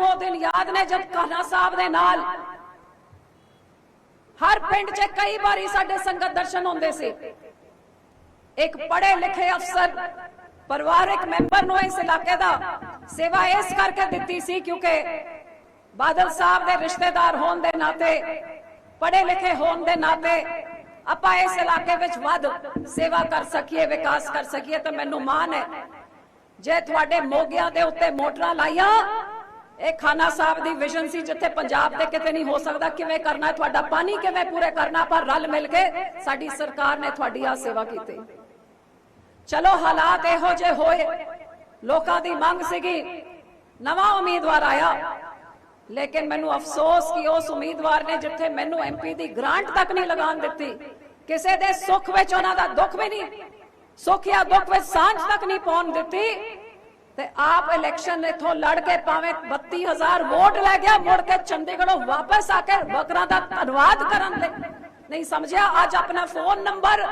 ਮੈਨੂੰ ਉਹ ਦਿਨ ਯਾਦ ਨੇ ਜਦ ਕਾਨਾ ਸਾਹਿਬ ਦੇ ਨਾਲ। ਹਰ ਪਿੰਡ 'ਚ ਕਈ ਵਾਰੀ ਸਾਡੇ ਸੰਗਤ ਦਰਸ਼ਨ ਹੁੰਦੇ ਸੀ। ਇੱਕ ਪੜ੍ਹੇ ਲਿਖੇ ਅਫਸਰ ਪਰਿਵਾਰਕ ਮੈਂਬਰ ਨੂੰ ਇਸ ਇਲਾਕੇ ਦਾ ਸੇਵਾ ਇਸ ਕਰਕੇ ਦਿੱਤੀ ਸੀ ਕਿਉਂਕਿ ਬਾਦਲ ਸਾਹਿਬ ਦੇ ਰਿਸ਼ਤੇਦਾਰ ਹੋਣ ਦੇ ਨਾਤੇ, ਪੜ੍ਹੇ ਲਿਖੇ ਹੋਣ ਦੇ ਨਾਤੇ ਆਪਾਂ ਇਸ ਇਲਾਕੇ ਵਿੱਚ ਵੱਧ ਸੇਵਾ ਕਰ ਸਕੀਏ, ਵਿਕਾਸ ਕਰ ਸਕੀਏ ਤਾਂ ਮੈਨੂੰ ਮਾਣ ਹੈ। ਜੇ ਤੁਹਾਡੇ ਮੋਗਿਆਂ ਦੇ ਉੱਤੇ ਮੋਟਰਾਂ ਲਾਈਆਂ ਇਹ ਖਾਨਾ ਸਾਹਿਬ ਦੀ ਵਿਜ਼ਨ ਸੀ, ਜਿੱਥੇ ਪੰਜਾਬ ਦੇ ਕਿਤੇ ਨਹੀਂ ਹੋ ਸਕਦਾ। ਕਿਵੇਂ ਕਰਨਾ ਹੈ? ਤੁਹਾਡਾ ਪਾਣੀ ਕਿਵੇਂ ਪੂਰੇ ਕਰਨਾ? ਪਰ ਰਲ ਮਿਲ ਕੇ ਸਾਡੀ ਸਰਕਾਰ ਨੇ ਤੁਹਾਡੀ ਆ ਸੇਵਾ ਕੀਤੀ। ਚਲੋ ਹਾਲਾਤ ਇਹੋ ਜਿਹੇ ਹੋਏ। ਲੋਕਾਂ ਦੀ ਮੰਗ ਸੀਗੀ। ਨਵਾਂ ਉਮੀਦਵਾਰ ਆਇਆ। ਲੇਕਿਨ ਮੈਨੂੰ ਅਫਸੋਸ ਕਿ ਉਸ ਉਮੀਦਵਾਰ ਨੇ ਜਿੱਥੇ ਮੈਨੂੰ ਐਮਪੀ ਦੀ ਗ੍ਰਾਂਟ ਤੱਕ ਨਹੀਂ ਲਗਾਉਣ ਦਿੱਤੀ, ਕਿਸੇ ਦੇ ਸੁੱਖ ਵਿੱਚ ਉਹਨਾਂ ਦਾ ਦੁੱਖ ਵੀ ਨਹੀਂ, ਸੁੱਖ ਜਾਂ ਦੁੱਖ ਵਿੱਚ ਸਾਂਝ ਤੱਕ ਨਹੀਂ ਪਾਉਣ ਦਿੱਤੀ ਤੇ ਆਪ ਇਲੈਕਸ਼ਨ ਇਥੋਂ ਲੜ ਕੇ ਭਾਵੇਂ 32000 ਵੋਟ ਲੈ ਗਿਆ, ਮੁੜ ਕੇ ਚੰਡੀਗੜ੍ਹੋਂ ਵਾਪਸ ਆ ਕੇ ਵਕਰਾਂ ਦਾ ਧੰਨਵਾਦ ਕਰਨ ਲਈ ਨਹੀਂ ਸਮਝਿਆ? ਅੱਜ ਆਪਣਾ ਫੋਨ ਨੰਬਰ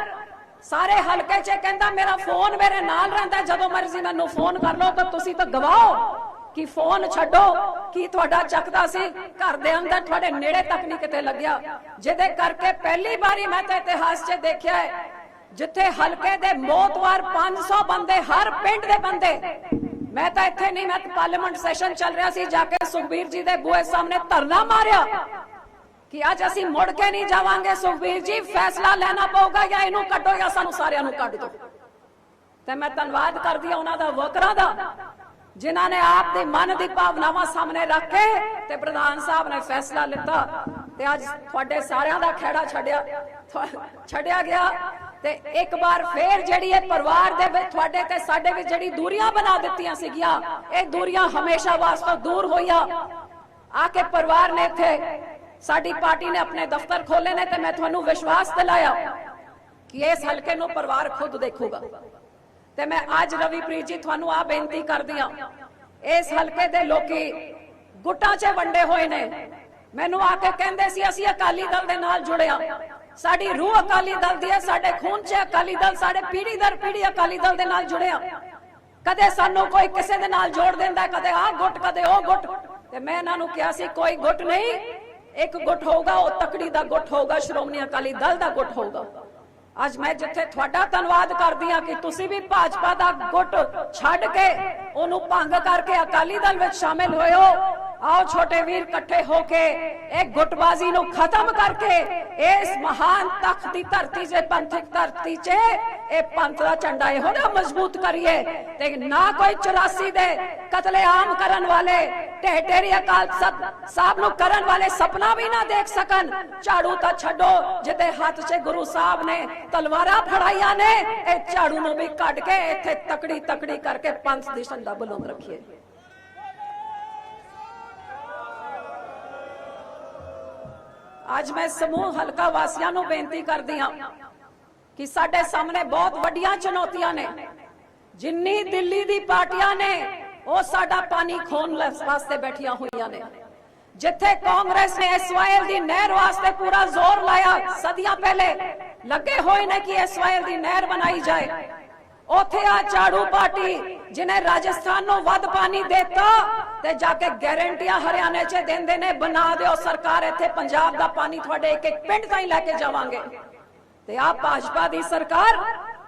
ਸਾਰੇ ਹਲਕੇ 'ਚ ਕਹਿੰਦਾ, ਮੇਰਾ ਫੋਨ ਮੇਰੇ ਨਾਲ ਰਹਿੰਦਾ, ਜਦੋਂ ਮਰਜ਼ੀ ਮੈਨੂੰ ਫੋਨ ਕਰ ਲਓ, ਤਾਂ ਤੁਸੀਂ ਤਾਂ ਗਵਾਓ। ਕਿ ਫੋਨ ਛੱਡੋ? ਕੀ ਤੁਹਾਡਾ ਚੱਕਦਾ ਸੀ? ਘਰ ਦੇ ਅੰਦਰ ਤੁਹਾਡੇ ਨੇੜੇ ਤੱਕ ਨਹੀਂ ਕਿਤੇ ਲੱਗਿਆ। ਜਿਹਦੇ ਕਰਕੇ ਪਹਿਲੀ ਵਾਰੀ ਮੈਂ ਤਾਂ ਇਤਿਹਾਸ 'ਚ ਦੇਖਿਆ ਹੈ, ਜਿੱਥੇ ਹਲਕੇ ਦੇ ਮੋਤਵਾਰ 500 ਬੰਦੇ, ਹਰ ਪਿੰਡ ਦੇ ਬੰਦੇ ਮੈਂ ਤਾਂ ਇੱਥੇ ਨਹੀਂ, ਮੈਂ ਪਾਰਲੀਮੈਂਟ ਸੈਸ਼ਨ ਚੱਲ ਰਿਹਾ ਸੀ, ਜਾ ਕੇ ਸੁਖਬੀਰ ਜੀ ਦੇ ਬੂਹੇ ਸਾਹਮਣੇ ਧਰਨਾ ਮਾਰਿਆ ਕਿ ਅੱਜ ਅਸੀਂ ਮੁੜ ਕੇ ਨਹੀਂ ਜਾਵਾਂਗੇ। ਸੁਖਬੀਰ ਜੀ, ਫੈਸਲਾ ਲੈਣਾ ਪਊਗਾ ਜਾਂ ਇਹਨੂੰ ਕੱਢੋ ਜਾਂ ਸਾਨੂੰ ਸਾਰਿਆਂ ਨੂੰ ਕੱਢ ਦਿਓ। ਤੇ ਮੈਂ ਧੰਨਵਾਦ ਕਰਦੀ ਹਾਂ ਉਹਨਾਂ ਦਾ ਵਰਕਰਾਂ ਦਾ, ਜਿਨ੍ਹਾਂ ਨੇ ਆਪ ਦੇ ਮਨ ਦੀ ਭਾਵਨਾਵਾਂ ਸਾਹਮਣੇ ਰੱਖ ਕੇ ਤੇ ਪ੍ਰਧਾਨ ਸਾਹਿਬ ਨੇ ਫੈਸਲਾ ਲਿੱਤਾ। ਤੇ ਅੱਜ ਤੁਹਾਡੇ ਸਾਰਿਆਂ ਦਾ ਖੇੜਾ ਛੱਡਿਆ। ਛੱਡਿਆ ਗਿਆ ਤੇ ਇੱਕ ਵਾਰ ਫੇਰ ਜਿਹੜੀ ਇਹ ਪਰਿਵਾਰ ਦੇ ਵਿੱਚ ਤੁਹਾਡੇ ਤੇ ਸਾਡੇ ਵਿੱਚ ਜਿਹੜੀ ਦੂਰੀਆਂ ਬਣਾ ਦਿੱਤੀਆਂ ਸੀਗੀਆਂ, ਇਹ ਦੂਰੀਆਂ ਹਮੇਸ਼ਾ ਵਾਸਤੇ ਦੂਰ ਹੋਈਆਂ। ਆ ਕੇ ਪਰਿਵਾਰ ਨੇ ਇੱਥੇ ਸਾਡੀ ਪਾਰਟੀ ਨੇ ਆਪਣੇ ਦਫ਼ਤਰ ਖੋਲੇ ਨੇ ਤੇ ਮੈਂ ਤੁਹਾਨੂੰ ਵਿਸ਼ਵਾਸ ਦਿਲਾਇਆ ਕਿ ਇਸ ਹਲਕੇ ਨੂੰ ਪਰਿਵਾਰ ਖੁਦ ਦੇਖੂਗਾ। ਤੇ ਮੈਂ ਅੱਜ ਰਵੀਪ੍ਰੀਤ ਜੀ, ਤੁਹਾਨੂੰ ਆ ਬੇਨਤੀ ਕਰਦੀ ਆ ਇਸ ਹਲਕੇ ਦੇ ਲੋਕੀ ਗੁੱਟਾਂ 'ਚ ਵੰਡੇ ਹੋਏ ਨੇ। ਮੈਨੂੰ ਆ ਕੇ ਕਹਿੰਦੇ ਸੀ, ਅਸੀਂ ਅਕਾਲੀ ਦਲ ਦੇ ਨਾਲ ਜੁੜਿਆ। ਸਾਡੀ ਰੂਹ ਅਕਾਲੀ ਦਲ ਦੀ ਹੈ, ਸਾਡੇ ਖੂਨ 'ਚ ਅਕਾਲੀ ਦਲ, ਸਾਡੇ ਪੀੜ੍ਹੀ ਦਰ ਪੀੜ੍ਹੀ ਅਕਾਲੀ ਦਲ ਦੇ ਨਾਲ ਜੁੜਿਆ। ਕਦੇ ਸਾਨੂੰ ਕੋਈ ਕਿਸੇ ਦੇ ਨਾਲ ਜੋੜ ਦਿੰਦਾ ਕਦੇ ਆਹ ਗੁੱਟ, ਕਦੇ ਉਹ ਗੁੱਟ। ਤੇ ਮੈਂ ਇਹਨਾਂ ਨੂੰ ਕਿਹਾ ਸੀ, ਕੋਈ ਗੁੱਟ ਨਹੀਂ, ਇੱਕ ਗੁੱਟ ਹੋਊਗਾ, ਉਹ ਤਕੜੀ ਦਾ ਗੁੱਟ ਹੋਊਗਾ, ਸ਼੍ਰੋਮਣੀ ਅਕਾਲੀ ਦਲ ਦਾ ਗੁੱਟ ਹੋਊਗਾ। ਅੱਜ ਮੈਂ ਜਿੱਥੇ ਤੁਹਾਡਾ ਧੰਨਵਾਦ ਕਰਦੀ ਹਾਂ ਕਿ ਤੁਸੀਂ ਵੀ ਭਾਜਪਾ ਦਾ ਗੁੱਟ ਛੱਡ ਕੇ ਉਹਨੂੰ ਭੰਗ ਕਰਕੇ ਅਕਾਲੀ ਦਲ ਵਿੱਚ ਸ਼ਾਮਿਲ ਹੋਏ ਹੋ। ਆਓ ਛੋਟੇ ਵੀਰ ਇਕੱਠੇ ਹੋ ਕੇ ਇਹ ਗੁੱਟਬਾਜ਼ੀ ਨੂੰ ਖਤਮ ਕਰਕੇ ਇਸ ਮਹਾਨ ਤਖਤ ਦੀ ਧਰਤੀ 'ਤੇ ਪੰਥਕ ਧਰਤੀ 'ਚ ਇਹ ਪੰਥ ਦਾ ਝੰਡਾ ਇਹੋ ਨਾ ਮਜ਼ਬੂਤ ਕਰੀਏ ਤੇ ਨਾ ਕੋਈ 84 ਦੇ ਕਤਲੇਆਮ ਕਰਨ ਵਾਲੇ ਢੇਟੇਰੀ ਅਕਾਲ ਸਾਹਿਬ ਨੂੰ ਕਰਨ ਵਾਲੇ ਸੁਪਨਾ ਵੀ ਨਾ ਦੇਖ ਸਕਣ। ਝਾੜੂ ਤਾਂ ਛੱਡੋ ਜਿਹਦੇ ਹੱਥ 'ਚ ਗੁਰੂ ਸਾਹਿਬ ਨੇ ਤਲਵਾਰਾਂ ਫੜਾਈਆਂ ਨੇ, ਇਹ ਝਾੜੂ ਨੂੰ ਵੀ ਕੱਢ ਕੇ ਇੱਥੇ ਤਕੜੀ ਤਕੜੀ ਕਰਕੇ ਪੰਥ ਦੀ ਝੰਡਾ ਬੁਲੰਦ ਰੱਖੀਏ। ਅੱਜ ਮੈਂ ਸਮੂਹ ਹਲਕਾ ਵਾਸੀਆਂ ਨੂੰ ਬੇਨਤੀ ਕਰਦੀ ਹਾਂ ਕਿ ਸਾਡੇ ਸਾਹਮਣੇ ਬਹੁਤ ਵੱਡੀਆਂ ਚੁਣੌਤੀਆਂ ਨੇ। ਜਿੰਨੀ ਦਿੱਲੀ ਦੀ ਪਾਰਟੀਆਂ ਨੇ, ਉਹ ਸਾਡਾ ਪਾਣੀ ਖੋਣ ਵਾਸਤੇ ਬੈਠੀਆਂ ਹੋਈਆਂ ਨੇ। ਜਿੱਥੇ ਕਾਂਗਰਸ ਨੇ ਐਸਵਾਈਐਲ ਦੀ ਨਹਿਰ ਵਾਸਤੇ ਪੂਰਾ ਜ਼ੋਰ ਲਾਇਆ, ਸਦੀਆਂ ਪਹਿਲੇ, ਲੱਗੇ ਹੋਏ ਨੇ ਕਿ ਐਸਵਾਈਐਲ ਦੀ ਨਹਿਰ ਬਣਾਈ ਜਾਏ। ਉਥੇ ਆ ਝਾੜੂ ਪਾਰਟੀ ਜਿਨੇ ਰਾਜਸਥਾਨ ਨੂੰ ਵੱਧ ਪਾਣੀ ਦਿੱਤਾ ਤੇ ਜਾ ਕੇ ਗਾਰੰਟੀਆਂ ਹਰਿਆਣੇ 'ਚ ਦਿੰਦੇ ਨੇ, ਬਣਾ ਦਿਓ ਸਰਕਾਰ, ਇੱਥੇ ਪੰਜਾਬ ਦਾ ਪਾਣੀ ਤੁਹਾਡੇ ਇੱਕ ਇੱਕ ਪਿੰਡ ਤਾਈਂ ਲੈ ਕੇ ਜਾਵਾਂਗੇ। ਤੇ ਆ ਭਾਜਪਾ ਦੀ ਸਰਕਾਰ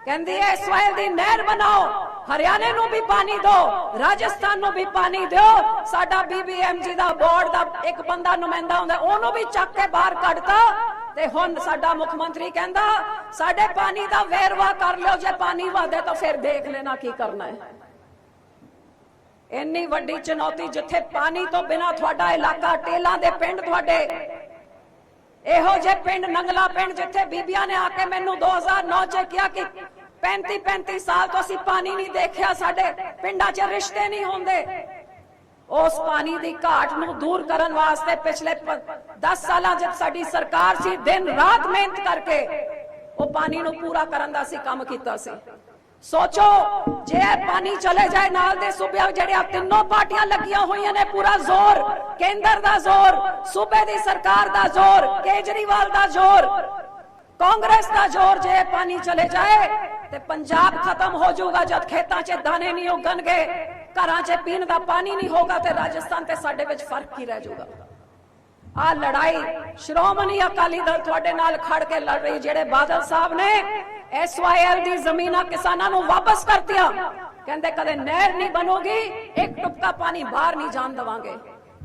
ਕਹਿੰਦੀ ਹੈ ਇਸਵਾਇਲ ਦੀ ਨਹਿਰ ਬਣਾਓ, ਹਰਿਆਣੇ ਨੂੰ ਵੀ ਪਾਣੀ ਦਿਓ, ਰਾਜਸਥਾਨ ਨੂੰ ਵੀ ਪਾਣੀ ਦਿਓ, ਸਾਡਾ ਬੀਬੀਐਮਜੀ ਦਾ ਬੋਰਡ ਦਾ ਇੱਕ ਬੰਦਾ ਨੁਮਾਇੰਦਾ ਹੁੰਦਾ, ਉਹਨੂੰ ਵੀ ਚੱਕ ਕੇ ਬਾਹਰ ਕੱਢਤਾ। ਤੇ ਹੁਣ ਸਾਡਾ ਮੁੱਖ ਮੰਤਰੀ ਕਹਿੰਦਾ, ਸਾਡੇ ਪਾਣੀ ਦਾ ਵੇਰਵਾ ਕਰ ਲਿਓ, ਜੇ ਪਾਣੀ ਵਾਧੇ ਤਾਂ ਫਿਰ ਦੇਖ ਲੈਣਾ ਕੀ ਕਰਨਾ ਹੈ। ਇੰਨੀ ਵੱਡੀ ਚੁਣੌਤੀ ਜਿੱਥੇ ਪਾਣੀ ਤੋਂ ਬਿਨਾ ਤੁਹਾਡਾ ਇਲਾਕਾ, ਟੇਲਾਂ ਦੇ ਪਿੰਡ ਤੁਹਾਡੇ, ਇਹੋ ਜੇ ਪਿੰਡ, ਨੰਗਲਾ ਪਿੰਡ ਜਿੱਥੇ ਬੀਬੀਆਂ ਨੇ ਆ ਕੇ ਮੈਨੂੰ 2009 ਚ ਕਿਹਾ ਕਿ 35 35 ਸਾਲ ਤੋਂ ਅਸੀਂ ਪਾਣੀ ਨਹੀਂ ਦੇਖਿਆ, ਸਾਡੇ ਪਿੰਡਾਂ 'ਚ ਰਿਸ਼ਤੇ ਨਹੀਂ ਹੁੰਦੇ। ਉਸ ਪਾਣੀ ਦੀ ਘਾਟ ਨੂੰ ਦੂਰ ਕਰਨ ਵਾਸਤੇ ਪਿਛਲੇ 10 ਸਾਲਾਂ ਜਦ ਸਾਡੀ ਸਰਕਾਰ ਸੀ, ਦਿਨ ਰਾਤ ਮਿਹਨਤ ਕਰਕੇ ਉਹ ਪਾਣੀ ਨੂੰ ਪੂਰਾ ਕਰਨ ਦਾ ਸੀ, ਕੰਮ ਕੀਤਾ ਸੀ। ਸੋਚੋ, ਜੇ ਪਾਣੀ ਚਲੇ ਜਾਏ ਨਾਲ ਦੇ ਸੂਬਿਆਂ ਜਿਹੜੀਆਂ ਤਿੰਨੋਂ ਪਾਰਟੀਆਂ ਲੱਗੀਆਂ ਹੋਈਆਂ ਨੇ, ਪੂਰਾ ਜ਼ੋਰ, ਕੇਂਦਰ ਦਾ ਜ਼ੋਰ, ਸੂਬੇ ਦੀ ਸਰਕਾਰ ਦਾ ਜ਼ੋਰ, ਕੇਜਰੀਵਾਲ ਦਾ ਜ਼ੋਰ, ਕਾਂਗਰਸ ਦਾ ਜ਼ੋਰ, ਜੇ ਪਾਣੀ ਚਲੇ ਜਾਏ ਤੇ ਪੰਜਾਬ ਖਤਮ ਹੋ ਜਾਊਗਾ, ਜਦ ਖੇਤਾਂ 'ਚ ਦਾਣੇ ਨਹੀਂ ਉਗਣਗੇ। ਘਰਾਂ 'ਚ ਪੀਣ ਦਾ ਪਾਣੀ ਨਹੀਂ ਹੋਗਾ ਤੇ ਰਾਜਸਥਾਨ ਤੇ ਸਾਡੇ ਵਿੱਚ ਫ਼ਰਕ ਕੀ ਰਹਿ ਜਾਊਗਾ। ਆ ਲੜਾਈ ਸ਼੍ਰੋਮਣੀ ਅਕਾਲੀ ਦਲ ਤੁਹਾਡੇ ਨਾਲ ਖੜ ਕੇ ਲੜ ਰਹੀ, ਜਿਹੜੇ ਬਾਦਲ ਸਾਹਿਬ ਨੇ ਐਸਵਾਈਐਲ ਦੀ ਜ਼ਮੀਨਾਂ ਕਿਸਾਨਾਂ ਨੂੰ ਵਾਪਸ ਕਰਤੀਆਂ। ਕਹਿੰਦੇ ਕਦੇ ਨਹਿਰ ਨਹੀਂ ਬਣੋਗੀ, ਇੱਕ ਟੁਪਕਾ ਪਾਣੀ ਬਾਹਰ ਨਹੀਂ ਜਾਣ ਦਵਾਂਗੇ।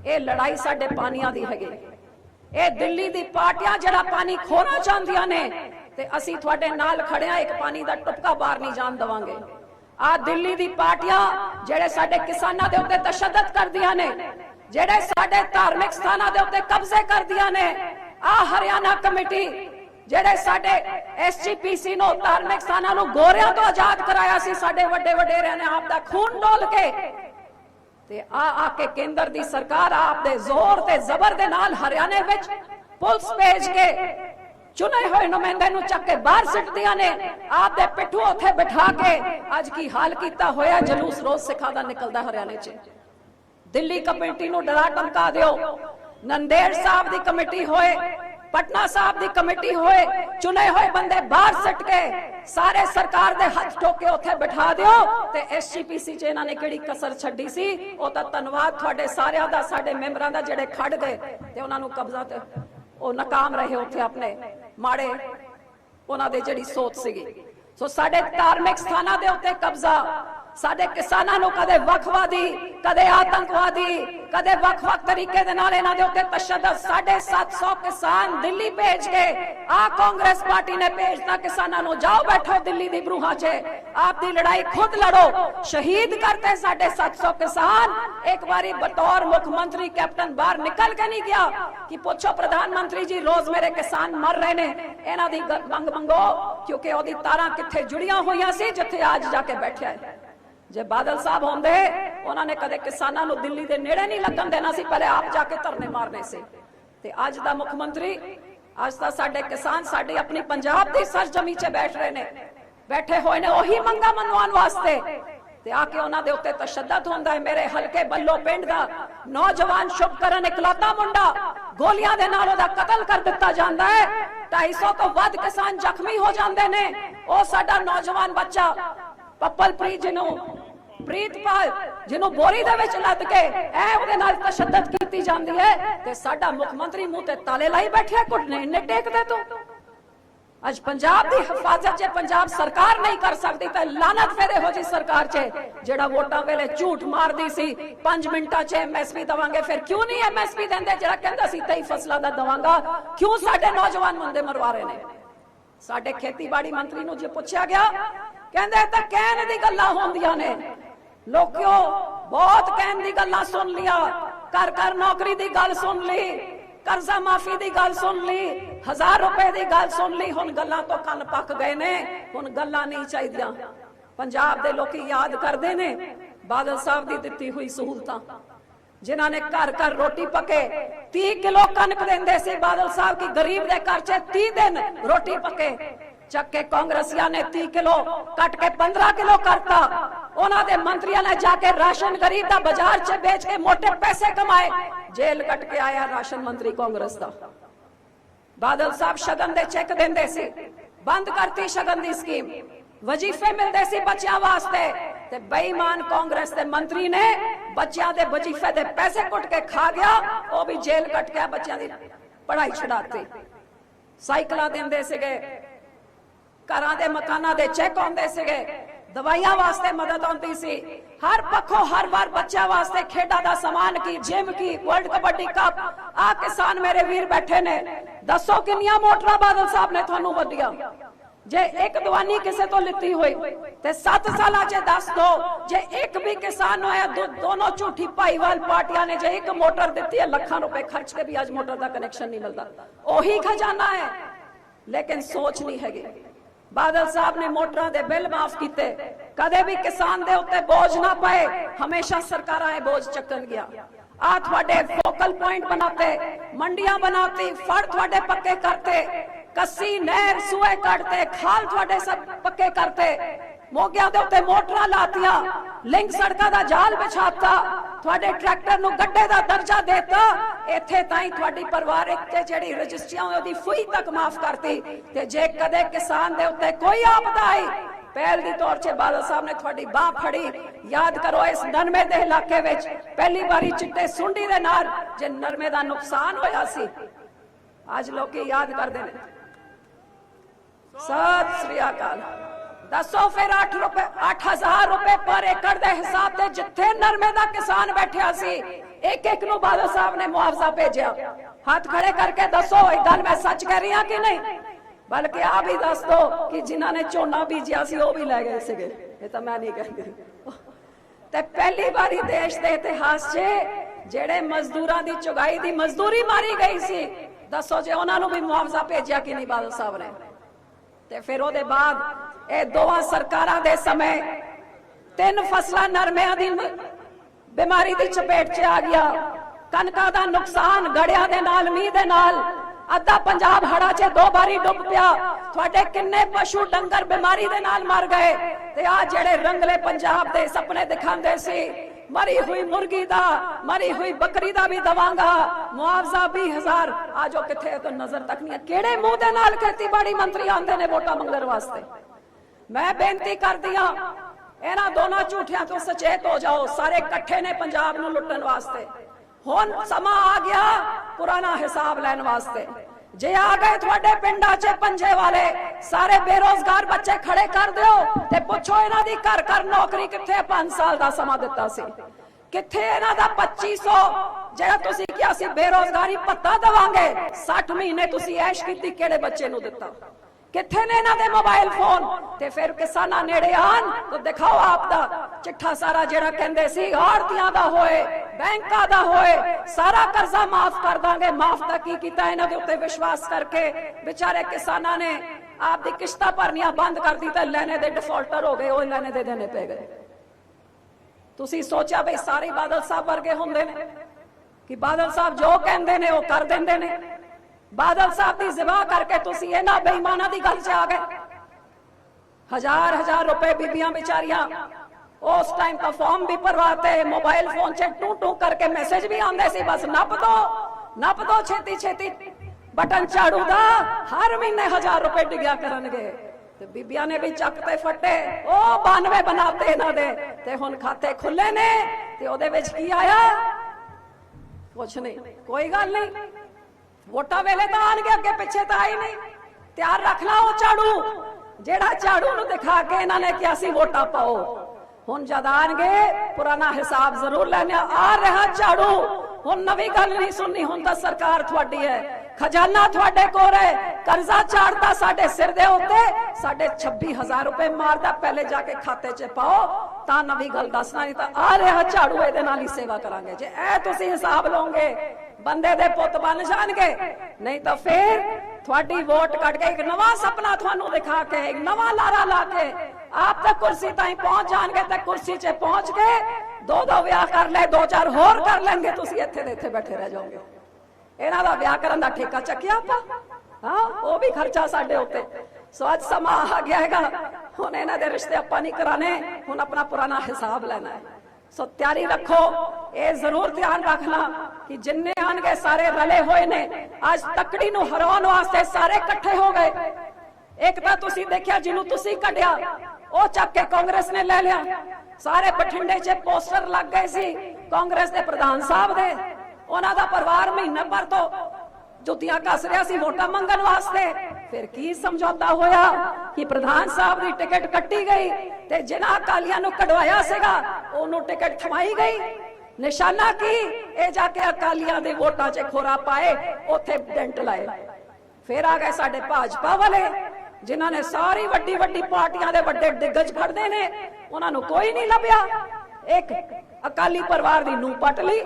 ਇਹ ਲੜਾਈ ਸਾਡੇ ਪਾਣੀਆਂ ਦੀ ਹੈਗੀ। ਇਹ ਦਿੱਲੀ ਦੀ ਪਾਰਟੀਆਂ ਜਿਹੜਾ ਪਾਣੀ ਖੋਣਾ ਚਾਹੁੰਦੀਆਂ ਨੇ, ਤੇ ਅਸੀਂ ਤੁਹਾਡੇ ਨਾਲ ਖੜਿਆ, ਇੱਕ ਪਾਣੀ ਦਾ ਟੁਪਕਾ ਬਾਹਰ ਨਹੀਂ ਜਾਣ ਦਵਾਂਗੇ। ਆ ਦਿੱਲੀ ਦੀ ਪਾਰਟੀਆਂ ਜਿਹੜੇ ਸਾਡੇ ਕਿਸਾਨਾਂ ਦੇ ਉੱਤੇ ਤਸ਼ੱਦਦ ਕਰਦੀਆਂ ਨੇ, ਜਿਹੜੇ ਸਾਡੇ ਧਾਰਮਿਕ ਸਥਾਨਾਂ ਦੇ ਉੱਤੇ ਕਬਜ਼ੇ ਕਰਦੀਆਂ ਨੇ, ਆ ਹਰਿਆਣਾ ਕਮੇਟੀ ਜਿਹੜੇ ਸਾਡੇ ਐਸਜੀਪੀਸੀ ਨੂੰ ਧਾਰਮਿਕ ਸਥਾਨਾਂ ਨੂੰ ਗੋਰਿਆਂ ਤੋਂ ਆਜ਼ਾਦ ਕਰਾਇਆ ਸੀ, ਸਾਡੇ ਵੱਡੇ ਵਡੇਰਿਆਂ ਨੇ ਆਪ ਦਾ ਖੂਨ ਡੋਲ ਕੇ, ਤੇ ਆ ਆ ਕੇ ਕੇਂਦਰ ਦੀ ਸਰਕਾਰ ਆਪ ਦੇ ਜ਼ੋਰ ਤੇ ਜ਼ਬਰ ਦੇ ਨਾਲ ਹਰਿਆਣੇ ਵਿੱਚ ਪੁਲਿਸ ਭੇਜ ਕੇ ਚੁਣੇ ਹੋਏ ਨੁਮਾਇੰਦੇ ਨੂੰ ਚੱਕ ਕੇ ਬਾਹਰ ਸਿੱਟਦੀਆਂ ਨੇ। ਆਪ ਦੇ ਪਿੱਠੂ ਉੱਥੇ ਬਿਠਾ ਕੇ ਅੱਜ ਕੀ ਹਾਲ ਕੀਤਾ ਹੋਇਆ, ਜਲੂਸ ਰੋਜ਼ ਸਿੱਖਾਂ ਦਾ ਨਿਕਲਦਾ ਹਰਿਆਣੇ 'ਚ। ਦਿੱਲੀ ਕਮੇਟੀ ਨੂੰ ਡਰਾ ਧਮਕਾ ਦਿਓ। ਨੰਦੇੜ ਸਾਹਿਬ ਦੀ ਕਮੇਟੀ ਹੋਏ, ਪਟਨਾ ਸਾਹਿਬ ਦੀ ਕਮੇਟੀ ਹੋਏ, ਚੁਣੇ ਹੋਏ ਬੰਦੇ ਬਾਹਰ ਸਿੱਟ ਕੇ ਸਾਰੇ ਸਰਕਾਰ ਦੇ ਹੱਥ ਠੋਕੇ ਉੱਥੇ ਬਿਠਾ ਦਿਓ ਤੇ ਐਸਜੀਪੀਸੀ 'ਚ ਇਹਨਾਂ ਨੇ ਕਿਹੜੀ ਕਸਰ ਛੱਡੀ ਸੀ? ਉਹ ਤਾਂ ਧੰਨਵਾਦ ਤੁਹਾਡੇ ਸਾਰਿਆਂ ਦਾ, ਸਾਡੇ ਮੈਂਬਰਾਂ ਦਾ ਜਿਹੜੇ ਖੜ ਗਏ ਤੇ ਉਹਨਾਂ ਨੂੰ ਕਬਜ਼ਾ ਤੇ ਉਹ ਨਾਕਾਮ ਰਹੇ ਉੱਥੇ ਆਪਣੇ। ਮਾੜੇ ਉਹਨਾਂ ਦੇ ਜਿਹੜੀ ਸੋਚ ਸੀਗੀ। ਸੋ ਸਾਡੇ ਧਾਰਮਿਕ ਸਥਾਨਾਂ ਦੇ ਉੱਤੇ ਕਬਜ਼ਾ ਸਾਡੇ ਕਿਸਾਨਾਂ ਨੂੰ ਕਦੇ ਵੱਖਵਾਦੀ, ਕਦੇ ਆਤੰਕਵਾਦੀ, ਕਦੇ ਵੱਖ-ਵੱਖ ਤਰੀਕੇ ਦੇ ਨਾਲ ਇਹਨਾਂ ਦੇ ਉੱਤੇ ਤਸ਼ੱਦਦ 750 ਕਿਸਾਨ ਦਿੱਲੀ ਭੇਜ ਕੇ ਆ ਕਾਂਗਰਸ ਪਾਰਟੀ ਨੇ ਭੇਜਤਾ ਕਿਸਾਨਾਂ ਨੂੰ, ਜਾਓ ਬੈਠੋ ਦਿੱਲੀ ਦੀ ਬਰੂਹਾਂ 'ਚ, ਆਪ ਦੀ ਲੜਾਈ ਖੁਦ ਲੜੋ। ਸ਼ਹੀਦ ਕਰਤੇ ਸਾਡੇ 700 ਕਿਸਾਨ। ਇੱਕ ਵਾਰੀ ਬਤੌਰ ਮੁੱਖ ਮੰਤਰੀ ਕੈਪਟਨ ਬਾਹਰ ਨਿਕਲ ਕੇ ਨਹੀਂ ਗਿਆ ਕਿ ਪੁੱਛੋ ਪ੍ਰਧਾਨ ਮੰਤਰੀ ਜੀ, ਰੋਜ਼ ਮੇਰੇ ਕਿਸਾਨ ਮਰ ਰਹੇ ਨੇ, ਇਹਨਾਂ ਦੀ ਮੰਗ ਮੰਗੋ, ਕਿਉਂਕਿ ਉਹਦੀ ਤਾਰਾਂ ਕਿੱਥੇ ਜੁੜੀਆਂ ਹੋਈਆਂ ਸੀ, ਜਿੱਥੇ ਅੱਜ ਜਾ ਕੇ ਬੈਠਿਆ ਹੈ? ਜੇ ਬਾਦਲ ਸਾਹਿਬ ਹੁੰਦੇ ਉਹਨਾਂ ਨੇ ਕਦੇ ਕਿਸਾਨਾਂ ਨੂੰ ਦਿੱਲੀ ਦੇ ਨੇੜੇ ਨਹੀਂ ਲੱਗਣ ਦੇਣਾ ਸੀ, ਪਹਿਲੇ ਆਪ ਜਾ ਕੇ ਧਰਨੇ ਮਾਰਨੇ ਸੀ। ਤੇ ਅੱਜ ਦਾ ਮੁੱਖ ਮੰਤਰੀ, ਅੱਜ ਤਾਂ ਸਾਡੇ ਕਿਸਾਨ ਸਾਡੇ ਆਪਣੀ ਪੰਜਾਬ ਦੀ ਸਰਜਮੀ 'ਚ ਬੈਠ ਰਹੇ ਨੇ। ਬੈਠੇ ਹੋਏ ਨੇ, ਉਹੀ ਮੰਗਾ ਮਨਵਾਉਣ ਵਾਸਤੇ। ਤੇ ਆ ਕੇ ਉਹਨਾਂ ਦੇ ਉੱਤੇ ਤਸ਼ੱਦਦ ਹੁੰਦਾ ਹੈ, ਮੇਰੇ ਹਲਕੇ ਬੱਲੋ ਪਿੰਡ ਦਾ ਨੌਜਵਾਨ ਸ਼ੁਭਕਰਨ ਇਕਲੌਤਾ ਮੁੰਡਾ, ਗੋਲੀਆਂ ਦੇ ਨਾਲ ਉਹਦਾ ਕਤਲ ਕਰ ਦਿੱਤਾ ਜਾਂਦਾ ਹੈ। 250 ਤੋਂ ਵੱਧ ਕਿਸਾਨ ਜ਼ਖਮੀ ਹੋ ਜਾਂਦੇ ਨੇ। ਉਹ ਸਾਡਾ ਨੌਜਵਾਨ ਬੱਚਾ, ਪੱਪਲਪ੍ਰੀਤ ਜਿਹਨੂੰ ਪ੍ਰੀਤਪਾਲ, ਜਿਹਨੂੰ ਬੋਰੀ ਦੇ ਵਿੱਚ ਲੱਦ ਕੇ ਐ ਉਹਦੇ ਨਾਲ ਤਸ਼ੱਦਦ ਕੀਤੀ ਜਾਂਦੀ ਹੈ ਤੇ ਸਾਡਾ ਮੁੱਖ ਮੰਤਰੀ ਮੂੰਹ ਤੇ ਤਾਲੇ ਲਾਈ ਬੈਠਿਆ ਘੁੱਟਨੇ ਇੰਨੇ ਟੇਕਦੇ ਤੂੰ। ਅੱਜ ਪੰਜਾਬ ਦੀ ਹਿਫਾਜ਼ਤ ਜੇ ਪੰਜਾਬ ਸਰਕਾਰ ਨਹੀਂ ਕਰ ਸਕਦੀ ਤਾਂ ਲਾਨਤ ਫੇਰੇ ਹੋ ਜੀ ਸਰਕਾਰ 'ਚ ਜਿਹੜਾ ਵੋਟਾਂ ਵੇਲੇ ਝੂਠ ਮਾਰਦੀ ਸੀ। 5 ਮਿੰਟਾਂ 'ਚ ਐਮਐਸਪੀ ਦਵਾਂਗੇ, ਫਿਰ ਕਿਉਂ ਨਹੀਂ ਐਮਐਸਪੀ ਦਿੰਦੇ? ਜਿਹੜਾ ਕਹਿੰਦਾ ਸੀ 23 ਫਸਲਾਂ ਦਾ ਦਵਾਂਗਾ। ਕਿਉਂ ਸਾਡੇ ਨੌਜਵਾਨ ਬੰਦੇ ਮਰਵਾ ਰਹੇ ਨੇ? ਸਾਡੇ ਖੇਤੀਬਾੜੀ ਮੰਤਰੀ ਨੂੰ ਜੇ ਪੁੱਛਿਆ ਗਿਆ, ਕਹਿੰਦੇ ਤਾਂ ਕਹਿਣ ਦੀ ਗੱਲਾਂ ਹੁੰਦੀਆਂ ਨੇ। ਲੋਕਿਓ, ਬਹੁਤ ਕਹਿਣ ਦੀ ਗੱਲਾਂ ਸੁਣ ਲਿਆ ਘਰ ਘਰ ਨੌਕਰੀ ਦੀ ਗੱਲ ਸੁਣ ਲਈ, ਕਰਜ਼ਾ ਮਾਫੀ ਦੀ ਗੱਲ ਸੁਣ ਲਈ, ਹਜ਼ਾਰ ਰੁਪਏ ਦੀ ਗੱਲ ਸੁਣ ਲਈ, ਹੁਣ ਗੱਲਾਂ ਤੋਂ ਕੰਨ ਪੱਕ ਗਏ ਨੇ, ਹੁਣ ਗੱਲਾਂ ਨਹੀਂ ਚਾਹੀਦੀਆਂ। ਪੰਜਾਬ ਦੇ ਲੋਕੀ ਯਾਦ ਕਰਦੇ ਨੇ, ਬਾਦਲ ਸਾਹਿਬ ਦੀ ਦਿੱਤੀ ਹੋਈ ਸਹੂਲਤਾਂ। ਜਿਨ੍ਹਾਂ ਨੇ ਘਰ ਘਰ ਰੋਟੀ ਪਕੇ 30 ਕਿਲੋ ਕਣਕ ਦਿੰਦੇ ਸੀ, ਬਾਦਲ ਸਾਹਿਬ ਕੀ ਗਰੀਬ ਦੇ ਘਰ 'ਚ 30 ਦਿਨ ਰੋਟੀ ਪਕੇ। ਚੱਕ ਕੇ ਕਾਂਗਰਸੀਆਂ ਨੇ 30 ਕਿਲੋ, ਕੱਟ ਕੇ 15 ਕਿਲੋ ਕਰਤਾ। ਉਹਨਾਂ ਦੇ ਮੰਤਰੀਆਂ ਨੇ ਜਾ ਕੇ ਰਾਸ਼ਨ ਗਰੀਬ ਦਾ ਬਾਜ਼ਾਰ 'ਚ ਵੇਚ ਕੇ ਮੋٹے ਪੈਸੇ ਕਮਾਏ। ਜੇਲ੍ਹ ਕੱਟ ਕੇ ਆਇਆ ਰਾਸ਼ਨ ਮੰਤਰੀ ਕਾਂਗਰਸ ਦਾ। ਬਾਦਲ ਸਾਹਿਬ ਸ਼ਗਨ ਦੇ ਚੈੱਕ ਦਿੰਦੇ ਸੀ। ਬੰਦ ਕਰਤੀ ਸ਼ਗਨ ਦੀ ਸਕੀਮ। ਵਜੀਫੇ ਮਿਲਦੇ ਸੀ ਬੱਚਿਆਂ ਵਾਸਤੇ। ਤੇ ਬੇਈਮਾਨ ਕਾਂਗਰਸ ਦੇ ਮੰਤਰੀ ਨੇ ਬੱਚਿਆਂ ਦੇ ਵਜੀਫੇ ਦੇ ਪੈਸੇ ਕੁੱਟ ਕੇ ਖਾ ਗਿਆ। ਉਹ ਵੀ ਜੇਲ੍ਹ ਕੱਟ ਗਿਆ ਬੱਚਿਆਂ ਦੀ ਪੜ੍ਹਾਈ ਛਡਾਤੀ। ਸਾਈਕਲਾਂ ਦਿੰਦੇ ਸੀਗੇ। ਘਰਾਂ ਦੇ ਮਕਾਨਾਂ ਦੇ ਚੈੱਕ ਆਉਂਦੇ ਸੀਗੇ। ਦਵਾਈਆਂ ਵਾਸਤੇ ਮਦਦ ਆਉਂਦੀ ਸੀ। ਹਰ ਪੱਖੋਂ ਹਰ ਵਾਰ ਬੱਚਿਆਂ ਵਾਸਤੇ ਖੇਡਾਂ ਦਾ ਸਮਾਨ ਕੀ ਜਿਮ ਕੀ ਵਰਲਡ ਕਬੱਡੀ ਕੱਪ ਆ ਕਿਸਾਨ ਮੇਰੇ ਵੀਰ ਬੈਠੇ ਨੇ। ਦੱਸੋ ਕਿੰਨੀਆਂ ਮੋਟਰਾਂ ਬਾਦਲ ਸਾਹਿਬ ਨੇ ਤੁਹਾਨੂੰ ਵੱਡੀਆਂ ਜੇ ਇੱਕ ਦਵਾਨੀ ਕਿਸੇ ਤੋਂ ਲਿੱਤੀ ਹੋਈ, ਤੇ 7 ਸਾਲਾਂ 'ਚ ਦੱਸ ਦੋ, ਜੇ ਇੱਕ ਵੀ ਕਿਸਾਨ ਹੋਇਆ ਆਇਆ ਦੋਨੋਂ ਝੂਠੀ ਭਾਈਵਾਲ ਪਾਰਟੀਆਂ ਨੇ ਜੇ ਇੱਕ ਮੋਟਰ ਦਿੱਤੀ ਹੈ, ਲੱਖਾਂ ਰੁਪਏ ਖਰਚ ਕੇ ਵੀ ਅੱਜ ਮੋਟਰ ਦਾ ਕਨੈਕਸ਼ਨ ਨਹੀਂ ਮਿਲਦਾ। ਉਹੀ ਖਜ਼ਾਨਾ ਹੈ। ਲੇਕਿਨ ਸੋਚ ਨਹੀਂ ਹੈਗੀ। ਬਾਦਲ ਸਾਹਿਬ ਨੇ ਮੋਟਰਾਂ ਦੇ ਬਿੱਲ ਮਾਫ ਕੀਤੇ। ਕਦੇ ਵੀ ਕਿਸਾਨ ਦੇ ਉੱਤੇ ਬੋਝ ਨਾ ਪਏ, ਹਮੇਸ਼ਾ ਸਰਕਾਰਾਂ ਇਹ ਬੋਝ ਚੱਕਣ ਗਿਆ। ਆ ਤੁਹਾਡੇ ਫੋਕਲ ਪੁਆਇੰਟ ਬਣਾਤੇ, ਮੰਡੀਆਂ ਬਣਾਤੀ, ਫੜ ਤੁਹਾਡੇ ਪੱਕੇ ਕਰਤੇ, ਕੱਸੀ, ਨਹਿਰ ਸੂਏ ਕੱਢਤੇ, ਖਾਲ ਤੁਹਾਡੇ ਸਭ ਪੱਕੇ ਕਰਤੇ। ਮੋਗਿਆਂ ਦੇ ਉੱਤੇ ਮੋਟਰਾਂ ਲਾਤੀਆਂ, ਲਿੰਕ ਸੜਕਾਂ ਦਾ ਜਾਲ ਵਿਛਾਤਾ, ਤੁਹਾਡੇ ਟਰੈਕਟਰ ਨੂੰ ਗੱਡੇ ਦਾ ਦਰਜਾ ਦਿੱਤਾ, ਇੱਥੇ ਤਾਈਂ ਤੁਹਾਡੀ ਪਰਿਵਾਰਕ ਤੇ ਜਿਹੜੀ ਰਜਿਸਟਰੀਆਂ ਉਹਦੀ ਫੂਈ ਤੱਕ ਮਾਫ ਕਰਤੀ, ਤੇ ਜੇ ਕਦੇ ਕਿਸਾਨ ਦੇ ਉੱਤੇ ਕੋਈ ਆਪਦਾ ਆਈ ਪਹਿਲ ਦੀ ਤੌਰ 'ਤੇ ਬਾਦਲ ਸਾਹਿਬ ਨੇ ਤੁਹਾਡੀ ਬਾਹ ਫੜੀ, ਯਾਦ ਕਰੋ ਇਸ ਨਰਮੇ ਦੇ ਇਲਾਕੇ ਵਿੱਚ, ਪਹਿਲੀ ਵਾਰੀ ਚਿੱਟੇ ਸੁੰਡੀ ਦੇ ਨਾਲ, ਜੇ ਨਰਮੇ ਦਾ ਨੁਕਸਾਨ ਹੋਇਆ ਸੀ, ਅੱਜ ਲੋਕੀ ਯਾਦ ਕਰਦੇ ਨੇ। ਸਤਿ ਸ੍ਰੀ ਅਕਾਲ। ਦੱਸੋ ਫਿਰ 8 ਰੁਪਏ 8000 ਰੁਪਏ ਪਰ ਏਕੜ ਦੇ ਹਿਸਾਬ ਤੇ ਜਿੱਥੇ ਨਰਮੇ ਦਾ ਕਿਸਾਨ ਬੈਠਿਆ ਸੀ ਇੱਕ ਇੱਕ ਨੂੰ ਬਾਦਲ ਸਾਹਿਬ ਨੇ ਮੁਆਵਜ਼ਾ ਭੇਜਿਆ। ਹੱਥ ਖੜੇ ਕਰਕੇ ਦੱਸੋ, ਇਹ ਗੱਲ ਮੈਂ ਸੱਚ ਕਹਿ ਰਹੀ ਹਾਂ ਕਿ ਨਹੀਂ? ਬਲਕਿ ਆ ਵੀ ਦੱਸ ਦੋ ਕਿ ਜਿਨ੍ਹਾਂ ਨੇ ਝੋਨਾ ਬੀਜਿਆ ਸੀ, ਉਹ ਵੀ ਲੈ ਗਏ ਸੀਗੇ। ਇਹ ਤਾਂ ਮੈਂ ਨਹੀਂ ਕਹਿੰਦੀ। ਤੇ ਪਹਿਲੀ ਵਾਰੀ ਦੇਸ਼ ਦੇ ਇਤਿਹਾਸ 'ਚ ਜਿਹੜੇ ਮਜ਼ਦੂਰਾਂ ਦੀ ਚੁਗਾਈ ਦੀ ਮਜ਼ਦੂਰੀ ਮਾਰੀ ਗਈ ਸੀ, ਦੱਸੋ ਜੇ ਉਹਨਾਂ ਨੂੰ ਵੀ ਮੁਆਵਜ਼ਾ ਭੇਜਿਆ ਕਿ ਨਹੀਂ ਬਾਦਲ ਸਾਹਿਬ ਨੇ? ਤੇ ਫਿਰ ਉਹਦੇ ਬਾਅਦ ਇਹ ਦੋਵਾਂ ਸਰਕਾਰਾਂ ਦੇ ਸਮੇਂ ਤਿੰਨ ਫਸਲਾਂ ਨਰਮਿਆਂ ਦੀ ਬਿਮਾਰੀ ਦੀ ਚਪੇਟ 'ਚ ਆ ਗਿਆ। ਕਣਕਾਂ ਦਾ ਨੁਕਸਾਨ ਗੜਿਆਂ ਦੇ ਨਾਲ, ਮੀਂਹ ਦੇ ਨਾਲ। ਅੱਧਾ ਪੰਜਾਬ ਹੜਾ 'ਚ ਦੋ ਵਾਰੀ ਡੁੱਬ ਪਿਆ। ਤੁਹਾਡੇ ਕਿੰਨੇ ਪਸ਼ੂ ਡੰਗਰ ਬਿਮਾਰੀ ਦੇ ਨਾਲ ਮਰ ਗਏ। ਤੇ ਆ ਜਿਹੜੇ ਰੰਗਲੇ ਪੰਜਾਬ ਦੇ ਸੁਪਨੇ ਦਿਖਾਉਂਦੇ ਸੀ ਮਰੀ ਹੋਈ ਮੁਰਗੀ ਦਾ, ਮਰੀ ਹੋਈ ਬੱਕਰੀ ਦਾ ਵੀ ਦਵਾਂਗਾ। ਮੁਆਵਜ਼ਾ 20000 ਆਜੋ ਕਿੱਥੇ ਹੈ ਤਾਂ ਨਜ਼ਰ ਤੱਕ ਨਹੀਂ ਹੈ। ਕਿਹੜੇ ਮੂੰਹ ਦੇ ਨਾਲ ਖੇਤੀਬਾੜੀ ਮੰਤਰੀ ਆਉਂਦੇ ਨੇ ਵੋਟਾਂ ਮੰਗਣ ਵਾਸਤੇ? ਮੈਂ ਬੇਨਤੀ ਕਰਦੀ ਹਾਂ, ਇਹਨਾਂ ਦੋਨਾਂ ਝੂਠਿਆਂ ਤੋਂ ਸੁਚੇਤ ਹੋ ਜਾਓ। ਸਾਰੇ ਇਕੱਠੇ ਨੇ ਪੰਜਾਬ ਨੂੰ ਲੁੱਟਣ ਵਾਸਤੇ। ਹੁਣ ਸਮਾਂ ਆ ਗਿਆ ਪੁਰਾਣਾ ਹਿਸਾਬ ਲੈਣ ਵਾਸਤੇ। ਜੇ ਆ ਗਏ ਤੁਹਾਡੇ ਪਿੰਡਾਂ 'ਚ ਪੰਜੇ ਵਾਲੇ, ਸਾਰੇ ਬੇਰੋਜ਼ਗਾਰ ਬੱਚੇ ਖੜੇ ਕਰ ਦਿਓ ਤੇ ਪੁੱਛੋ ਇਹਨਾਂ ਦੀ ਘਰ ਘਰ ਨੌਕਰੀ ਕਿੱਥੇ 5 ਸਾਲ ਦਾ ਸਮਾਂ ਦਿੱਤਾ ਸੀ। ਕਿੱਥੇ ਇਹਨਾਂ ਦਾ 2500 ਜਿਹੜਾ ਤੁਸੀਂ ਕਿਹਾ ਸੀ ਬੇਰੋਜ਼ਗਾਰੀ ਭੱਤਾ ਦਵਾਂਗੇ 60 ਮਹੀਨੇ ਤੁਸੀਂ ਐਸ਼ ਕੀਤੀ, ਕਿਹੜੇ ਬੱਚੇ ਨੂੰ ਦਿੱਤਾ? ਕਿੱਥੇ ਨੇ ਇਹਨਾਂ ਦੇ ਮੋਬਾਈਲ ਫੋਨ ਤੇ ਫਿਰ ਕਿਸਾਨਾਂ ਨੇੜੇ ਆਣ ਤਾਂ ਦਿਖਾਓ ਆਪ ਦਾ। ਚਿੱਠਾ ਸਾਰਾ ਜਿਹੜਾ ਕਹਿੰਦੇ ਸੀ ਆੜਤੀਆਂ ਦਾ ਹੋਏ, ਬੈਂਕਾਂ ਦਾ ਹੋਏ, ਸਾਰਾ ਕਰਜ਼ਾ ਮਾਫ ਕਰ ਦਾਂਗੇ। ਮਾਫ ਤਾਂ ਕੀ ਕੀਤਾ ਇਹਨਾਂ ਦੇ ਉੱਤੇ ਵਿਸ਼ਵਾਸ ਕਰਕੇ? ਵਿਚਾਰੇ ਕਿਸਾਨਾਂ ਨੇ ਆਪ ਦੀ ਕਿਸ਼ਤਾਂ ਭਰਨੀਆਂ ਬੰਦ ਕਰ ਦਿੱਤਾ ਲੈਣੇ ਦੇ ਡਿਫਾਲਟਰ ਹੋ ਗਏ, ਉਹ ਲੈਣੇ ਦੇ ਦੇਣੇ ਪੈ ਗਏ। ਤੁਸੀਂ ਸੋਚਿਆ ਬਈ ਸਾਰੇ ਬਾਦਲ ਸਾਹਿਬ ਵਰਗੇ ਹੁੰਦੇ ਨੇ? ਕਿ ਬਾਦਲ ਸਾਹਿਬ ਜੋ ਕਹਿੰਦੇ ਨੇ, ਉਹ ਕਰ ਦਿੰਦੇ ਨੇ? ਬਾਦਲ ਸਾਹਿਬ ਦੀ ਜਿਵਾ ਕਰਕੇ ਤੁਸੀਂ ਇਹਨਾਂ ਬੇਈਮਾਨਾਂ ਦੀ ਗੱਲ 'ਚ ਆ ਗਏ। ਹਜ਼ਾਰ ਹਜ਼ਾਰ ਰੁਪਏ ਬੀਬੀਆਂ ਵਿਚਾਰੀਆਂ, ਉਸ ਟਾਈਮ ਤਾਂ ਫਾਰਮ ਵੀ ਭਰਵਾਤੇ ਮੋਬਾਈਲ ਫੋਨ 'ਚ ਟੂ ਟੂ ਕਰਕੇ ਮੈਸੇਜ ਵੀ ਆਉਂਦੇ ਸੀ, ਬਸ ਨੱਪ ਦੋ ਨੱਪ ਦੋ ਛੇਤੀ ਛੇਤੀ। ਬਟਨ ਝਾੜੂ ਦਾ, ਹਰ ਮਹੀਨੇ ਹਜ਼ਾਰ ਰੁਪਏ ਡਿਗਿਆ ਕਰਨਗੇ। ਤੇ ਬੀਬੀਆਂ ਨੇ ਵੀ ਚੱਕ ਤੇ ਫੱਟੇ, ਉਹ 92 ਬਣਾਤੇ ਇਹਨਾਂ ਦੇ। ਤੇ ਹੁਣ ਖਾਤੇ ਖੁੱਲੇ ਨੇ, ਤੇ ਉਹਦੇ ਵਿੱਚ ਕੀ ਆਇਆ? ਕੁਛ ਨਹੀਂ, ਕੋਈ ਗੱਲ ਨਹੀਂ। ਵੋਟਾਂ ਵੇਲੇ ਤਾਂ ਆਣਗੇ, ਅੱਗੇ ਪਿੱਛੇ ਤਾਂ ਆਈ ਨਹੀਂ। ਤਿਆਰ ਰੱਖ ਲਾ ਉਹ ਝਾੜੂ। ਜਿਹੜਾ ਝਾੜੂ ਨੂੰ ਦਿਖਾ ਕੇ ਇਹਨਾਂ ਨੇ ਕਿਹਾ ਸੀ, ਵੋਟਾਂ ਪਾਓ। ਹੁਣ ਜਦ ਆਣਗੇ, ਪੁਰਾਣਾ ਹਿਸਾਬ ਜ਼ਰੂਰ ਲੈਣੇ ਆ। ਰਿਹਾ ਝਾੜੂ। ਹੁਣ ਨਵੀਂ ਗੱਲ ਨਹੀਂ ਸੁਣਨੀ, ਹੁਣ ਤਾਂ ਸਰਕਾਰ ਤੁਹਾਡੀ ਹੈ। ਖਜ਼ਾਨਾ ਤੁਹਾਡੇ ਕੋਲ ਹੈ। ਕਰਜ਼ਾ ਚਾੜਦਾ ਸਾਡੇ ਸਿਰ ਦੇ ਉੱਤੇ। ਸਾਡੇ 26000 ਰੁਪਏ ਮਾਰਦਾ, ਪਹਿਲੇ ਜਾ ਕੇ ਖਾਤੇ 'ਚ ਪਾਓ। ਤਾਂ ਨਵੀਂ ਗੱਲ ਦੱਸਣਾ ਨਹੀਂ ਤਾਂ ਆ ਰਿਹਾ ਝਾੜੂ, ਇਹਦੇ ਨਾਲ ਹੀ ਸੇਵਾ ਕਰਾਂਗੇ। ਜੇ ਇਹ ਤੁਸੀਂ ਹਿਸਾਬ ਲਓਗੇ ਬੰਦੇ ਦੇ ਪੁੱਤ ਬਣ ਜਾਣਗੇ। ਨਹੀਂ ਤਾਂ ਫੇਰ ਤੁਹਾਡੀ ਵੋਟ ਕੱਟ ਕੇ ਇੱਕ ਨਵਾਂ ਸੁਪਨਾ ਤੁਹਾਨੂੰ ਦਿਖਾ ਕੇ, ਇੱਕ ਨਵਾਂ ਲਾਰਾ ਲਾ ਕੇ ਆਪ ਤੱਕ ਕੁਰਸੀ ਤਾਈਂ ਪਹੁੰਚ ਜਾਣਗੇ ਤੇ ਕੁਰਸੀ 'ਚ ਪਹੁੰਚ ਕੇ ਦੋ ਦੋ ਵਿਆਹ ਕਰ ਲੈ, ਦੋ ਚਾਰ ਹੋਰ ਕਰ ਲੈਣਗੇ, ਤੁਸੀਂ ਇੱਥੇ ਦੇ ਇੱਥੇ ਬੈਠੇ ਰਹਿ ਜਾਓਗੇ। ਇਹਨਾਂ ਦਾ ਵਿਆਹ ਕਰਨ ਦਾ ਠੇਕਾ ਚੱਕਿਆ ਆਪਾਂ। ਹਾਂ, ਉਹ ਵੀ ਖਰਚਾ ਸਾਡੇ ਉੱਤੇ। ਸੋ ਅੱਜ ਸਮਾਂ ਆ ਗਿਆ ਹੈਗਾ। ਹੁਣ ਇਹਨਾਂ ਦੇ ਰਿਸ਼ਤੇ ਆਪਾਂ ਨਹੀਂ ਕਰਾਣੇ ਹੁਣ ਆਪਣਾ ਪੁਰਾਣਾ ਹਿਸਾਬ ਲੈਣਾ ਹੈ। ਸੋ ਤਿਆਰੀ ਰੱਖੋ। ਇਹ ਜ਼ਰੂਰ ਧਿਆਨ ਰੱਖਣਾ ਕਿ ਜਿੰਨੇ ਆਣਗੇ ਸਾਰੇ ਰਲੇ ਹੋਏ ਨੇ। ਅੱਜ ਤਕੜੀ ਨੂੰ ਹਰਾਉਣ ਵਾਸਤੇ ਸਾਰੇ ਇਕੱਠੇ ਹੋ ਗਏ। ਇੱਕ ਤਾਂ ਤੁਸੀਂ ਦੇਖਿਆ ਜਿਹਨੂੰ ਤੁਸੀਂ ਕੱਢਿਆ, ਉਹ ਚੱਕ ਕੇ ਕਾਂਗਰਸ ਨੇ ਲੈ ਲਿਆ। ਸਾਰੇ ਬਠਿੰਡੇ 'ਚ ਪੋਸਟਰ ਲੱਗ ਗਏ ਸੀ ਕਾਂਗਰਸ ਦੇ ਪ੍ਰਧਾਨ ਸਾਹਿਬ ਦੇ। ਉਹਨਾਂ ਦਾ ਪਰਿਵਾਰ ਮਹੀਨਾ ਭਰ ਤੋਂ ਜੁੱਤੀਆਂ ਕੱਸ ਰਿਹਾ ਸੀ ਵੋਟਾਂ ਮੰਗਣ ਵਾਸਤੇ। ਫਿਰ ਕੀ ਸਮਝੌਤਾ ਹੋਇਆ ਕਿ ਪ੍ਰਧਾਨ ਸਾਹਿਬ ਦੀ ਟਿਕਟ ਕੱਟੀ ਗਈ ਤੇ ਜਿਨ੍ਹਾਂ ਅਕਾਲੀਆਂ ਨੂੰ ਕਢਵਾਇਆ ਸੀਗਾ, ਉਹਨੂੰ ਟਿਕਟ ਥਮਾਈ ਗਈ। ਨਿਸ਼ਾਨਾ ਕੀ? ਇਹ ਜਾ ਕੇ ਅਕਾਲੀਆਂ ਦੇ ਵੋਟਾਂ 'ਚ ਖੋਰਾ ਪਾਏ, ਉੱਥੇ ਡੈਂਟ ਲਾਏ। ਫਿਰ ਆ ਗਏ ਸਾਡੇ ਭਾਜਪਾ ਵਾਲੇ, ਜਿਨ੍ਹਾਂ ਨੇ ਸਾਰੀ ਵੱਡੀ ਵੱਡੀ ਪਾਰਟੀਆਂ ਦੇ ਵੱਡੇ ਦਿੱਗਜ ਫੜਦੇ ਨੇ। ਉਹਨਾਂ ਨੂੰ ਕੋਈ ਨਹੀਂ ਲੱਭਿਆ। ਇੱਕ ਅਕਾਲੀ ਪਰਿਵਾਰ ਦੀ ਨੂੰ ਪਟ ਲਈ।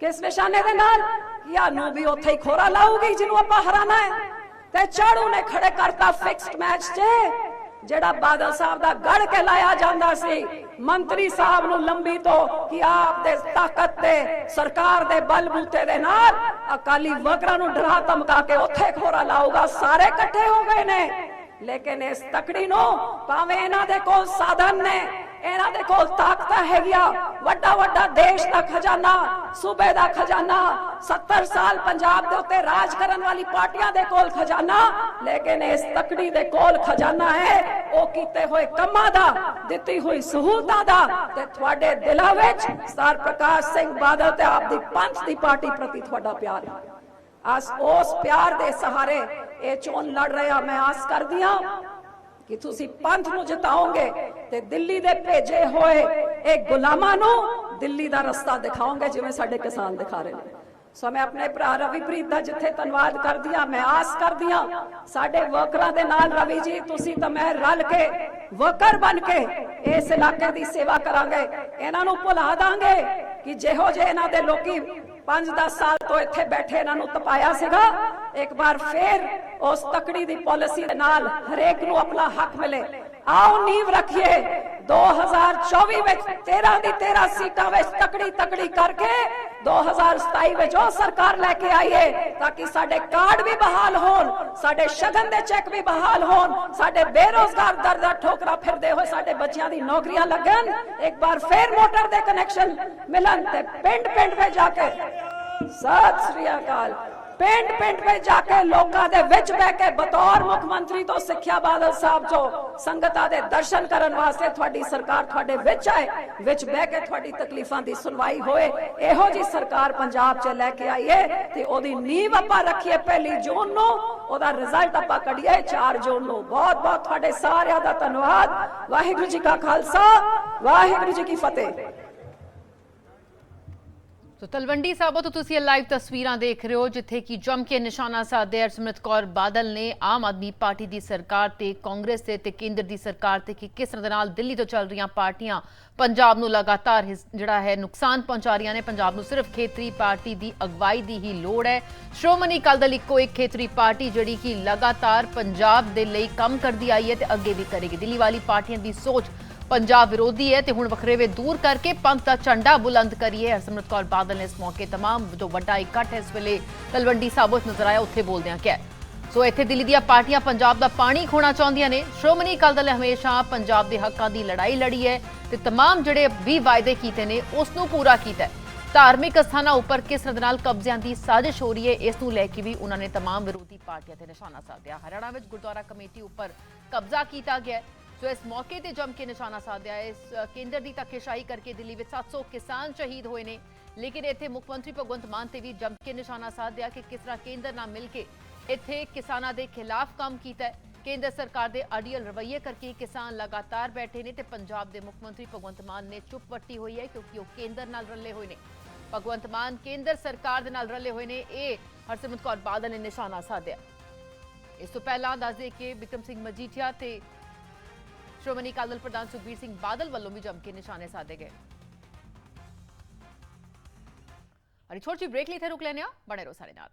ਕਿਸ ਨਿਸ਼ਾਨੇ ਦੇ ਨਾਲ? ਯਾ ਨੂੰ ਵੀ ਉੱਥੇ ਹੀ ਖੋਰਾ ਲਾਊਗੀ ਜਿਹਨੂੰ ਆਪਾਂ ਹਰਾਣਾ ਹੈ? ਤੇ ਝਾੜੂ ਨੇ ਖੜੇ ਕਰਤਾ ਫਿਕਸਡ ਮੈਚ 'ਚ ਜਿਹੜਾ ਬਾਦਲ ਸਾਹਿਬ ਦਾ ਗੜ ਕੇ ਜਾਂਦਾ ਸੀ। ਮੰਤਰੀ ਸਾਹਿਬ ਨੂੰ ਲੰਬੀ ਤੋਂ ਕਿ ਆਪ ਦੇ ਤਾਕਤ ਤੇ ਸਰਕਾਰ ਦੇ ਬਲਬੂਤੇ ਦੇ ਨਾਲ ਅਕਾਲੀ ਵਕਰਾਂ ਨੂੰ ਡਰਾ ਧਮਕਾ ਕੇ ਉੱਥੇ ਖੋਰਾ ਲਾਊਗਾ, ਸਾਰੇ ਇਕੱਠੇ ਹੋ ਗਏ ਨੇ। ਲੇਕਿਨ ਇਸ ਤਕੜੀ ਨੂੰ ਭਾਵੇਂ ਇਹਨਾਂ ਦੇ ਕੋਲ ਸਾਧਨ ਨੇ ਇਹਨਾਂ ਦੇ ਕੋਲ ਤਾਕਤਾਂ ਹੈਗੀਆਂ। ਵੱਡਾ ਵੱਡਾ ਦੇਸ਼ ਦਾ ਖਜ਼ਾਨਾ, ਸੂਬੇ ਦਾ ਖਜ਼ਾਨਾ 70 ਸਾਲ ਪੰਜਾਬ ਦੇ ਉੱਤੇ ਰਾਜ ਕਰਨ ਵਾਲੀ ਪਾਰਟੀਆਂ ਦੇ ਕੋਲ ਖਜ਼ਾਨਾ, ਲੇਕਿਨ ਇਸ ਤਕੜੀ ਦੇ ਕੋਲ ਖਜ਼ਾਨਾ ਹੈ, ਉਹ ਕੀਤੇ ਹੋਏ ਕੰਮਾਂ ਦਾ, ਦਿੱਤੀ ਹੋਈ ਸਹੂਲਤਾਂ ਦਾ, ਤੇ ਤੁਹਾਡੇ ਦਿਲਾਂ ਵਿੱਚ ਸਰ ਪ੍ਰਕਾਸ਼ ਸਿੰਘ ਬਾਦਲ ਤੇ ਆਪ ਦੀ ਪੰਥ ਦੀ ਪਾਰਟੀ ਪ੍ਰਤੀ ਤੁਹਾਡਾ ਪਿਆਰ ਹੈ। ਆਸ, ਉਸ ਪਿਆਰ ਦੇ ਸਹਾਰੇ ਇਹ ਚੋਣ ਲੜ ਰਹੇ ਆ ਮੈਂ ਆਸ ਕਰਦੀ ਹਾਂ ਕਿ ਤੁਸੀਂ ਪੰਥ ਨੂੰ ਜਿਤਾਓਗੇ ਤੇ ਦਿੱਲੀ ਦੇ ਭੇਜੇ ਹੋਏ ਇਹ ਗੁਲਾਮਾਂ ਨੂੰ ਦਿੱਲੀ ਦਾ ਰਸਤਾ ਦਿਖਾਓਗੇ ਜਿਵੇਂ ਸਾਡੇ ਕਿਸਾਨ ਦਿਖਾ ਰਹੇ ਨੇ। ਸੋ ਮੈਂ ਆਪਣੇ ਭਰਾ ਰਵੀ ਪ੍ਰੀਤ ਦਾ ਜਿੱਥੇ ਧੰਨਵਾਦ ਕਰਦੀ ਹਾਂ, ਮੈਂ ਆਸ ਕਰਦੀ ਹਾਂ, ਸਾਡੇ ਵਰਕਰਾਂ ਦੇ ਨਾਲ ਰਵੀ ਜੀ, ਤੁਸੀਂ ਤਾਂ ਮੈਂ ਰਲ ਕੇ ਵਰਕਰ ਬਣ ਕੇ ਇਸ ਇਲਾਕੇ ਦੀ ਸੇਵਾ ਕਰਾਂਗੇ। ਇਹਨਾਂ ਨੂੰ ਭੁਲਾ ਦਾਂਗੇ ਕਿ ਜਿਹੋ ਜਿਹੇ ਇਹਨਾਂ ਦੇ ਲੋਕੀ 5-10 ਸਾਲ ਤੋਂ ਇੱਥੇ ਬੈਠੇ ਇਹਨਾਂ ਨੂੰ ਤਪਾਇਆ ਸੀਗਾ। ਇੱਕ ਵਾਰ ਫੇਰ ਉਸ ਤਕੜੀ ਦੀ ਪਾਲਿਸੀ ਦੇ ਨਾਲ ਹਰੇਕ ਨੂੰ ਆਪਣਾ ਹੱਕ ਮਿਲੇ। ਆਓ ਨੀਂਵ ਰੱਖੀਏ 2024 ਵਿੱਚ 13 ਦੀ 13 ਸੀਟਾਂ ਵਿੱਚ ਤਕੜੀ ਤਕੜੀ ਕਰਕੇ 2027 ਵਿੱਚ ਉਹ ਸਰਕਾਰ ਲੈ ਕੇ ਆਈਏ ਤਾਂ ਕਿ ਸਾਡੇ ਕਾਰਡ ਵੀ ਬਹਾਲ ਹੋਣ, ਸਾਡੇ ਸ਼ਗਨ ਦੇ ਚੈੱਕ ਵੀ ਬਹਾਲ ਹੋਣ, ਸਾਡੇ ਬੇਰੋਜ਼ਗਾਰ ਦਰ ਦਰ ਠੋਕਰਾ ਫਿਰਦੇ ਹੋਏ ਸਾਡੇ ਬੱਚਿਆਂ ਦੀ ਨੌਕਰੀਆਂ ਲੱਗਣ। ਇੱਕ ਵਾਰ ਫੇਰ ਮੋਟਰ ਦੇ ਕਨੈਕਸ਼ਨ ਮਿਲਣ ਤੇ ਪਿੰਡ ਪਿੰਡ ਵਿੱਚ ਜਾ ਕੇ ਸਤਿ ਸ੍ਰੀ ਅਕਾਲ। ਪਿੰਡ ਪਿੰਡ ਵਿੱਚ ਜਾ ਕੇ ਲੋਕਾਂ ਦੇ ਵਿੱਚ ਬਹਿ ਕੇ ਬਤੌਰ ਮੁੱਖ ਮੰਤਰੀ ਤੋਂ ਸਿੱਖਿਆ ਬਾਦਲ ਸਾਹਿਬ ਜੋ ਸੰਗਤਾਂ ਦੇ ਦਰਸ਼ਨ ਕਰਨ ਵਾਸਤੇ ਤੁਹਾਡੀ ਸਰਕਾਰ ਤੁਹਾਡੇ ਵਿੱਚ ਆਏ, ਵਿੱਚ ਬਹਿ ਕੇ ਤੁਹਾਡੀ ਤਕਲੀਫਾਂ ਦੀ ਸੁਣਵਾਈ ਹੋਏ, ਇਹੋ ਜੀ ਸਰਕਾਰ ਪੰਜਾਬ 'ਚ ਲੈ ਕੇ ਆਈਏ ਤੇ ਉਹਦੀ ਨੀਂਹ ਆਪਾਂ ਰੱਖੀਏ ਪਹਿਲੀ ਜੂਨ ਨੂੰ, ਉਹਦਾ ਰਿਜ਼ਲਟ ਆਪਾਂ ਕੱਢੀਏ 4 ਜੂਨ ਨੂੰ। ਬਹੁਤ ਬਹੁਤ ਤੁਹਾਡੇ ਸਾਰਿਆਂ ਦਾ ਧੰਨਵਾਦ। ਵਾਹਿਗੁਰੂ ਜੀ ਕਾ ਖਾਲਸਾ, ਵਾਹਿਗੁਰੂ ਜੀ ਕੀ ਫਤਿਹ। ਸੋ ਤਲਵੰਡੀ ਸਾਬੋ, ਤੋਂ ਤੁਸੀਂ ਲਾਈਵ ਤਸਵੀਰਾਂ ਦੇਖ ਰਹੇ ਹੋ, ਜਿੱਥੇ ਕਿ ਜੰਮ ਕੇ ਨਿਸ਼ਾਨਾ ਸਾਧਿਆ ਹਰਸਿਮਰਤ ਕੌਰ ਬਾਦਲ ਨੇ ਆਮ ਆਦਮੀ ਪਾਰਟੀ ਦੀ ਸਰਕਾਰ ਤੇ ਕਾਂਗਰਸ ਤੇ ਤੇ ਕੇਂਦਰ ਦੀ ਸਰਕਾਰ ਤੇ ਕਿ ਕਿਸ ਤਰ੍ਹਾਂ ਨਾਲ ਦਿੱਲੀ ਤੋਂ ਚੱਲ ਰਹੀਆਂ ਪਾਰਟੀਆਂ ਪੰਜਾਬ ਨੂੰ ਲਗਾਤਾਰ ਜਿਹੜਾ ਹੈ ਨੁਕਸਾਨ ਪਹੁੰਚਾ ਰਹੀਆਂ ਨੇ। ਪੰਜਾਬ ਨੂੰ ਸਿਰਫ ਖੇਤਰੀ ਪਾਰਟੀ ਦੀ ਅਗਵਾਈ ਦੀ ਹੀ ਲੋੜ ਹੈ। ਸ਼੍ਰੋਮਣੀ ਅਕਾਲੀ ਦਲ ਇੱਕੋ ਇੱਕ ਖੇਤਰੀ ਪਾਰਟੀ ਜਿਹੜੀ ਕਿ ਲਗਾਤਾਰ ਪੰਜਾਬ ਦੇ ਲਈ ਕੰਮ ਕਰਦੀ ਆਈ ਹੈ ਤੇ ਅੱਗੇ ਵੀ ਕਰੇਗੀ। ਦਿੱਲੀ ਵਾਲੀ ਪਾਰਟੀਆਂ ਦੀ ਸੋਚ ਪੰਜਾਬ ਵਿਰੋਧੀ ਹੈ ਤੇ ਹੁਣ ਵਖਰੇਵੇ ਦੂਰ ਕਰਕੇ ਪੰਥ ਦਾ ਝੰਡਾ ਬੁਲੰਦ ਕਰੀਏ ਹਰਸਿਮਰਤ ਕੌਰ ਬਾਦਲ ਨੇ ਇਸ ਮੌਕੇ तमाम ਜੋ ਵੱਡਾ ਇਕੱਠ ਹੈ ਇਸ ਵੇਲੇ ਤਲਵੰਡੀ ਸਾਬੋ 'ਚ ਨਜ਼ਰ ਆਇਆ ਉੱਥੇ ਬੋਲਦਿਆਂ ਕਿਹਾ ਸੋ ਇੱਥੇ ਦਿੱਲੀ ਦੀਆਂ ਪਾਰਟੀਆਂ ਪੰਜਾਬ ਦਾ ਪਾਣੀ ਖੋਣਾ ਚਾਹੁੰਦੀਆਂ ਨੇ ਸ਼੍ਰੋਮਣੀ ਅਕਾਲੀ ਦਲ ਨੇ ਹਮੇਸ਼ਾ ਪੰਜਾਬ ਦੇ ਹੱਕਾਂ ਦੀ ਲੜਾਈ ਲੜੀ ਹੈ ਤੇ तमाम ਜਿਹੜੇ ਵੀ ਵਾਅਦੇ ਕੀਤੇ ਨੇ ਉਸ ਨੂੰ ਪੂਰਾ ਕੀਤਾ ਹੈ ਧਾਰਮਿਕ ਸਥਾਨਾਂ ਉੱਪਰ ਕਿਸ ਤਰ੍ਹਾਂ ਦੇ ਨਾਲ ਕਬਜ਼ਿਆਂ ਦੀ ਸਾਜ਼ਿਸ਼ ਹੋ ਰਹੀ ਹੈ ਇਸ ਨੂੰ ਲੈ ਕੇ ਵੀ ਉਹਨਾਂ ਨੇ तमाम ਵਿਰੋਧੀ ਪਾਰਟੀਆਂ ਤੇ ਨਿਸ਼ਾਨਾ ਸਾਧਿਆ ਹਰਿਆਣਾ ਵਿੱਚ ਗੁਰਦੁਆਰਾ ਕਮੇਟੀ ਉੱਪਰ ਕਬਜ਼ਾ ਕੀਤਾ ਗਿਆ ਹੈ ਸੋ ਇਸ ਮੌਕੇ ਤੇ ਜੰਮ ਕੇ ਨਿਸ਼ਾਨਾ ਸਾਧਿਆ। ਇਸ ਕੇਂਦਰ ਦੀ ਧੱਕੇਸ਼ਾਹੀ ਕਰਕੇ ਦਿੱਲੀ ਵਿੱਚ 700 ਕਿਸਾਨ ਸ਼ਹੀਦ ਹੋਏ ਨੇ। ਲੇਕਿਨ ਇੱਥੇ ਮੁੱਖ ਮੰਤਰੀ ਭਗਵੰਤ ਮਾਨ ਤੇ ਵੀ ਜੰਮ ਕੇ ਨਿਸ਼ਾਨਾ ਸਾਧਿਆ ਕਿ ਕਿਸ ਤਰ੍ਹਾਂ ਕੇਂਦਰ ਨਾਲ ਮਿਲ ਕੇ ਇੱਥੇ ਕਿਸਾਨਾਂ ਦੇ ਖਿਲਾਫ ਕੰਮ ਕੀਤਾ ਕੇਂਦਰ ਸਰਕਾਰ ਦੇ ਅੜੀਅਲ ਰਵੱਈਏ ਕਰਕੇ ਕਿਸਾਨ ਲਗਾਤਾਰ ਬੈਠੇ ਨੇ ਤੇ ਪੰਜਾਬ ਦੇ ਮੁੱਖ ਮੰਤਰੀ ਭਗਵੰਤ ਮਾਨ ਨੇ ਚੁੱਪ ਵੱਟੀ ਹੋਈ ਹੈ ਕਿਉਂਕਿ ਉਹ ਕੇਂਦਰ ਨਾਲ ਰਲੇ ਹੋਏ ਨੇ। ਭਗਵੰਤ ਮਾਨ ਕੇਂਦਰ ਸਰਕਾਰ ਦੇ ਨਾਲ ਰਲੇ ਹੋਏ ਨੇ। ਇਹ ਹਰਸਿਮਰਤ ਕੌਰ ਬਾਦਲ ਨੇ ਨਿਸ਼ਾਨਾ ਸਾਧਿਆ। ਇਸ ਤੋਂ ਪਹਿਲਾਂ ਦੱਸ ਦੇ ਕਿ ਬਿਕਰਮ ਸਿੰਘ ਮਜੀਠੀਆ ਤੇ ਸ਼੍ਰੋਮਣੀ ਅਕਾਲੀ ਦਲ ਪ੍ਰਧਾਨ ਸੁਖਬੀਰ ਸਿੰਘ ਬਾਦਲ ਵੱਲੋਂ ਵੀ ਜੰਮ ਕੇ ਨਿਸ਼ਾਨੇ ਸਾਧੇ ਗਏ। ਅਰੇ ਛੋਟੀ ਬ੍ਰੇਕ ਲਈ ਥੇ ਰੁਕ ਲੈਣੇ ਆ ਬਣੇ ਰਹੋ ਸਾਡੇ ਨਾਲ।